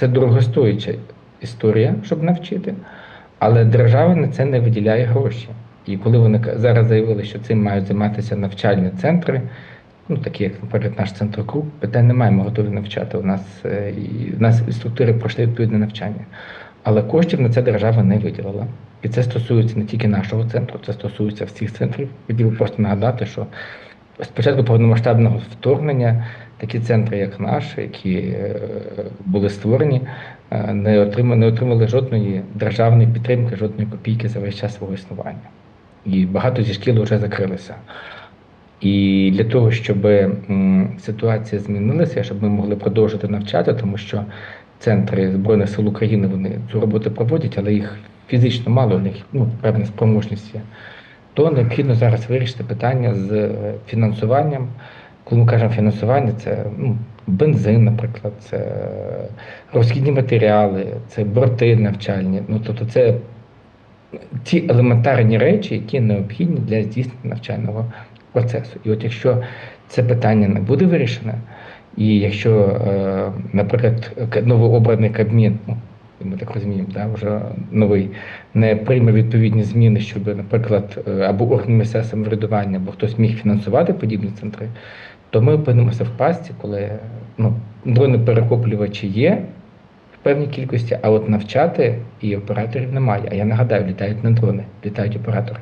це дорогостояча історія, щоб навчити, але держава на це не виділяє гроші. І коли вони зараз заявили, що цим мають займатися навчальні центри, ну такі як, наприклад, наш центр КРУ, питань немає, ми готові навчати. У нас е, і у нас інструктори пройшли відповідне навчання. Але коштів на це держава не виділила. І це стосується не тільки нашого центру, це стосується всіх центрів. Хотів просто нагадати, що спочатку повномасштабного вторгнення такі центри, як наш, які е, були створені, е, не отримали, не отримали жодної державної підтримки, жодної копійки за весь час свого існування. І багато зі шкіл вже закрилися. І для того, щоб ситуація змінилася, щоб ми могли продовжити навчати, тому що центри Збройних сил України вони цю роботу проводять, але їх фізично мало, у них ну, певна спроможність є, то необхідно зараз вирішити питання з е, фінансуванням. Коли ми кажемо фінансування, це ну, бензин, наприклад, це розхідні матеріали, це борти навчальні. Ну, тобто це ті елементарні речі, які необхідні для здійснення навчального процесу. І от якщо це питання не буде вирішене, і якщо, е, наприклад, новообраний Кабмін, ну, ми так розуміємо, да, вже новий, не прийме відповідні зміни, щоб, наприклад, е, або органи місцевого самоврядування, або хтось міг фінансувати подібні центри, то ми опинимося в пастці, коли ну, дрони-перехоплювачі є в певній кількості, а от навчати і операторів немає. А я нагадаю, літають не дрони, літають оператори.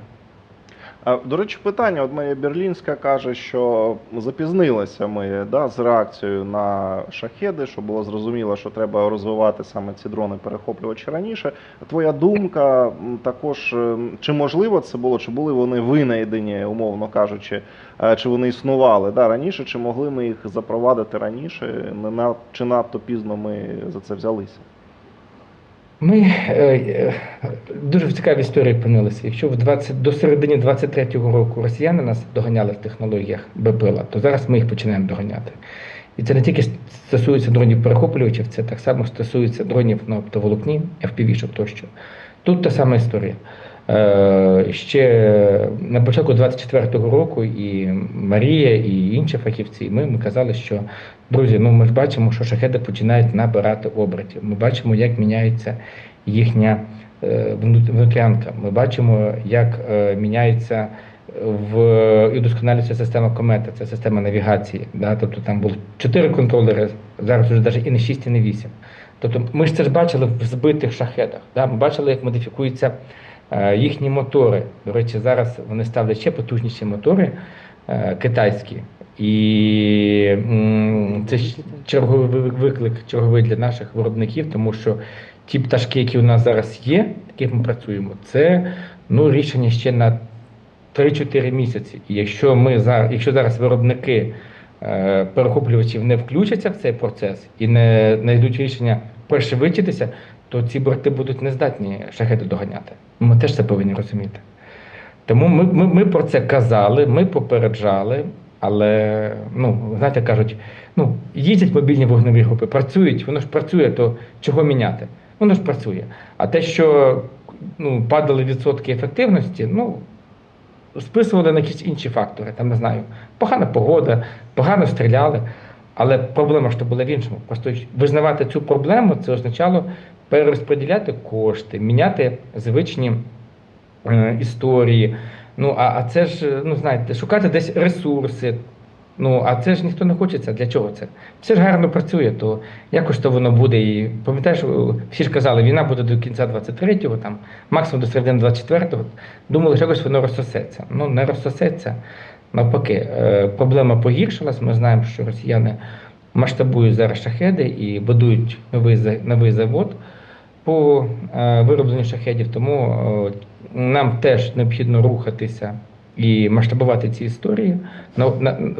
До речі, питання. От моя Берлінська каже, що запізнилися ми да, з реакцією на шахеди, що було зрозуміло, що треба розвивати саме ці дрони перехоплювачі раніше. Твоя думка також, е, чи можливо це було, чи були вони винайдені, умовно кажучи, е, чи вони існували да, раніше, чи могли ми їх запровадити раніше, не на- чи надто пізно ми за це взялися? Ми е, е, дуже в цікавій історії опинилися. Якщо в 20, до середини 23-го року росіяни нас доганяли в технологіях БПЛА, то зараз ми їх починаємо доганяти. І це не тільки стосується дронів перехоплювачів, це так само стосується дронів на оптоволокні, FPV-шок тощо. Тут та сама історія. Е, Ще на початку 24-го року і Марія, і інші фахівці, ми, ми казали, що друзі, ну ми ж бачимо, що шахеди починають набирати обертів. Ми бачимо, як міняється їхня е, внутрянка. Ми бачимо, як е, міняється в і удосконалюється система комета, це система навігації. Да? Тобто там було чотири контролери, зараз вже навіть і не 6, і не 8. Тобто ми ж це ж бачили в збитих шахедах. Да? Ми бачили, як модифікуються е, їхні мотори. До речі, зараз вони ставлять ще потужніші мотори е, китайські. І це черговий виклик, черговий для наших виробників, тому що ті пташки, які у нас зараз є, яких ми працюємо, це ну, рішення ще на 3-4 місяці. І якщо ми зараз, якщо зараз виробники е, перехоплювачів не включаться в цей процес і не знайдуть рішення пришвидшитися, то ці борти будуть не здатні шахети доганяти. Ми теж це повинні розуміти. Тому ми, ми, ми про це казали, ми попереджали, але ну, знаєте, кажуть, ну, їздять мобільні вогневі групи, працюють, воно ж працює, то чого міняти? Воно ж працює. А те, що ну, падали відсотки ефективності, ну, списували на якісь інші фактори, там не знаю, погана погода, погано стріляли. Але проблема ж то була в іншому. Просто визнавати цю проблему це означало перерозподіляти кошти, міняти звичні е, історії. Ну, а, а це ж, ну знаєте, шукати десь ресурси. Ну, а це ж ніхто не хочеться. Для чого це? Все ж гарно працює, то якось то воно буде. І пам'ятаєш, всі ж казали, війна буде до кінця 23-го, там, максимум до середини 24-го. Думали, що якось воно розсосеться. Ну, не розсосеться. Навпаки, е, проблема погіршилась. Ми знаємо, що росіяни масштабують зараз шахеди і будують новий, новий завод по е, виробленню шахедів. Тому е, нам теж необхідно рухатися і масштабувати ці історії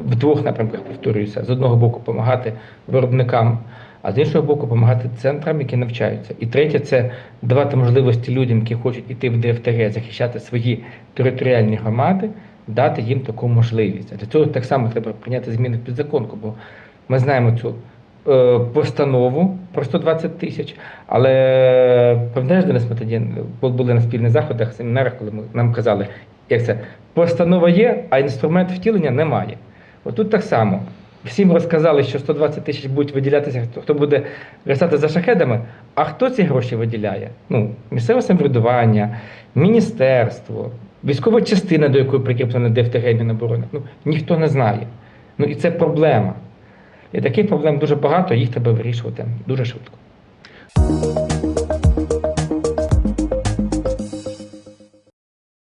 в двох напрямках, повторююся. З одного боку, допомагати виробникам, а з іншого боку, допомагати центрам, які навчаються. І третє це давати можливості людям, які хочуть іти в ДФТГ, захищати свої територіальні громади, дати їм таку можливість. А для цього так само треба прийняти зміни в підзаконку, бо ми знаємо цю е, постанову про 120 тисяч, але пам'ятаєш, Денис, ми тоді були на спільних заходах, семінарах, коли ми, нам казали, як це постанова є, а інструмент втілення немає. Отут так само. Всім розказали, що 120 тисяч будуть виділятися, хто, хто буде верстати за шахедами. А хто ці гроші виділяє? Ну, місцеве самоврядування, міністерство, військова частина, до якої прикріплена ДФТГ Міноборони. Ну, ніхто не знає. Ну і це проблема. І таких проблем дуже багато, їх треба вирішувати дуже швидко.